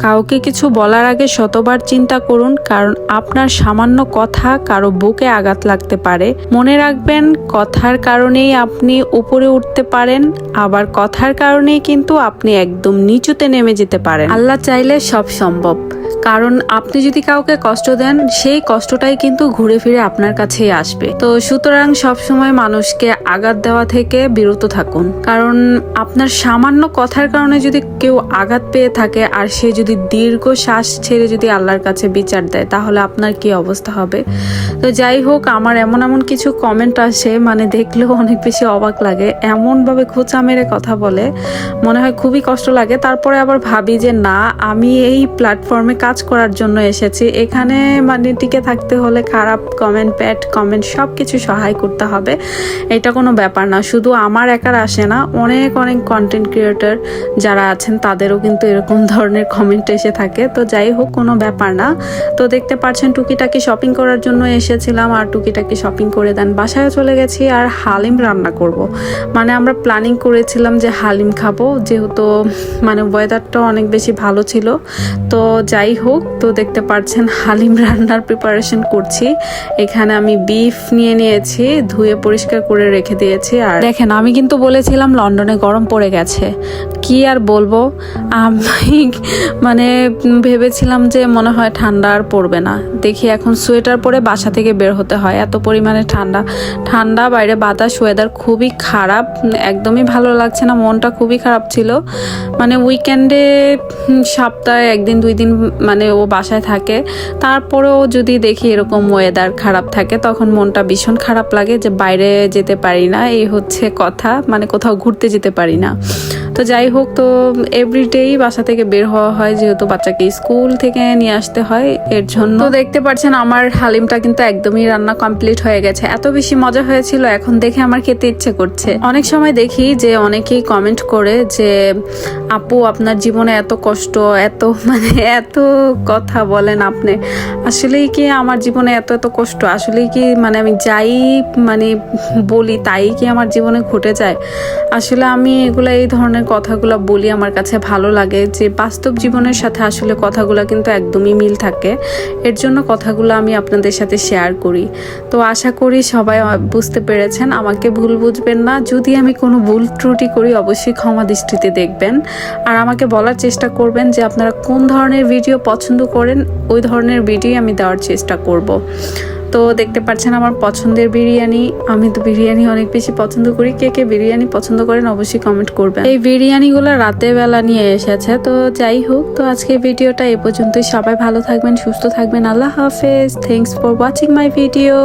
কাউকে কিছু বলার আগে শতবার চিন্তা করুন, কারণ আপনার সামান্য কথা কারও বুকে আঘাত লাগতে পারে। মনে রাখবেন, কথার কারণেই আপনি উপরে উঠতে পারেন, আবার কথার কারণেই কিন্তু আপনি একদম নিচুতে নেমে যেতে পারেন। আল্লাহ চাইলে সব সম্ভব। কারণ আপনি যদি কাউকে কষ্ট দেন, সেই কষ্টটাই কিন্তু ঘুরে ফিরে আপনার কাছেই আসবে। তো সুতরাং সবসময় মানুষকে আঘাত দেওয়া থেকে বিরত থাকুন। কারণ আপনার সামান্য কথার কারণে যদি কেউ আঘাত পেয়ে থাকে, আর সে যদি দীর্ঘ শ্বাস ছেড়ে যদি আল্লাহর কাছে বিচার দেয়, তাহলে আপনার কি অবস্থা হবে? তো যাই হোক, আমার এমন এমন কিছু কমেন্ট আসে মানে দেখলেও অনেক বেশি অবাক লাগে। এমনভাবে খোঁচা মেরে কথা বলে, মনে হয় খুবই কষ্ট লাগে। তারপরে আবার ভাবি যে, না, আমি এই প্ল্যাটফর্মে কাজ করার জন্য এসেছি। এখানে মানে টিকে থাকতে হলে খারাপ কমেন্ট প্যাড কমেন্ট সব কিছু সহায় করতে হবে। এটা কোনো ব্যাপার না। শুধু আমার একার আসে না, অনেক অনেক কন্টেন্ট ক্রিয়েটর যারা আছেন, তাদেরও কিন্তু এরকম ধরনের কমেন্ট এসে থাকে। তো যাই হোক, কোনো ব্যাপার না। তো দেখতে পাচ্ছেন, টুকিটাকি শপিং করার জন্য এসেছিলাম আর টুকিটাকি শপিং করে দেন। বাসায় চলে গেছি আর হালিম রান্না করব। মানে আমরা প্ল্যানিং করেছিলাম যে হালিম খাব, যেহেতু মানে ওয়েদারটা অনেক বেশি ভালো ছিল। তো যাই হোক, তো দেখতে পাচ্ছেন হালিম রান্নার প্রিপারেশন করছি। এখানে আমি বিফ নিয়ে নিয়েছি, ধুয়ে পরিষ্কার করে রেখে দিয়েছি, আর দেখেন, আমি কিন্তু বলেছিলাম লন্ডনে গরম পড়ে গেছে। কি আর বলব? আমি মানে ভেবেছিলাম যে মনে হয় ঠান্ডা আর পড়বে না। দেখি এখন সোয়েটার পরে বাসা থেকে বের হতে হয়। এত পরিমাণে ঠান্ডা। ঠান্ডা, বাইরে বাতাস ওয়েদার খুবই খারাপ। একদমই ভালো লাগছে না, মনটা খুবই খারাপ ছিল। মানে উইকেন্ডে সপ্তাহে একদিন, দুই দিন মানে ও বাসায় থাকে। তারপরেও যদি দেখি এরকম ওয়েদার খারাপ থাকে, তখন মনটা ভীষণ খারাপ লাগে যে বাইরে যেতে পারি না। এই হচ্ছে কথা মানে কোথাও ঘুরতে যেতে পারি না। তো যাই হোক, তো এভরিডেই বাসা থেকে বের হওয়া হয় যেহেতু বাচ্চাকে স্কুল থেকে নিয়ে আসতে হয়, এর জন্য। তো দেখতে পাচ্ছেন আমার হালিমটা কিন্তু একদমই রান্না কমপ্লিট হয়ে গেছে। এত বেশি মজা হয়েছিল, এখন দেখে আমার খেতে ইচ্ছে করছে। অনেক সময় দেখি যে অনেকেই কমেন্ট করে যে, আপু, আপনার জীবনে এত কষ্ট, এত মানে এত কথা বলেন আপনি। আসলেই কি আমার জীবনে এত এত কষ্ট? আসলেই কি মানে আমি যাই মানে বলি তাই কি আমার জীবনে ঘটে যায়? আসলে আমি এগুলো এই ধরনের কথাগুলো বলি আমার কাছে ভালো লাগে, যে বাস্তব জীবনের সাথে আসলে কথাগুলো কিন্তু একদমই মিল থাকে। এর জন্য কথাগুলো আমি আপনাদের সাথে শেয়ার করি। তো আশা করি সবাই বুঝতে পেরেছেন, আমাকে ভুল বুঝবেন না। যদি আমি কোনো ভুল ত্রুটি করি, অবশ্যই ক্ষমা দৃষ্টিতে দেখবেন। আর আমাকে বলার চেষ্টা করবেন যে আপনারা কোন ধরনের ভিডিও পছন্দ করেন, ওই ধরনের ভিডিও আমি দেওয়ার চেষ্টা করব। তো দেখতে পাচ্ছেন আমার পছন্দের বিরিয়ানি। আমি তো বিরিয়ানি অনেক বেশি পছন্দ করি। কে কে বিরিয়ানি পছন্দ করেন অবশ্যই কমেন্ট করবেন। এই বিরিয়ানিগুলো রাতের বেলা নিয়ে এসেছে, তো যাই হোক, তো আজকে ভিডিওটা এ পর্যন্তই। সবাই ভালো থাকবেন, সুস্থ থাকবেন। আল্লাহ হাফেজ। Thanks for watching my video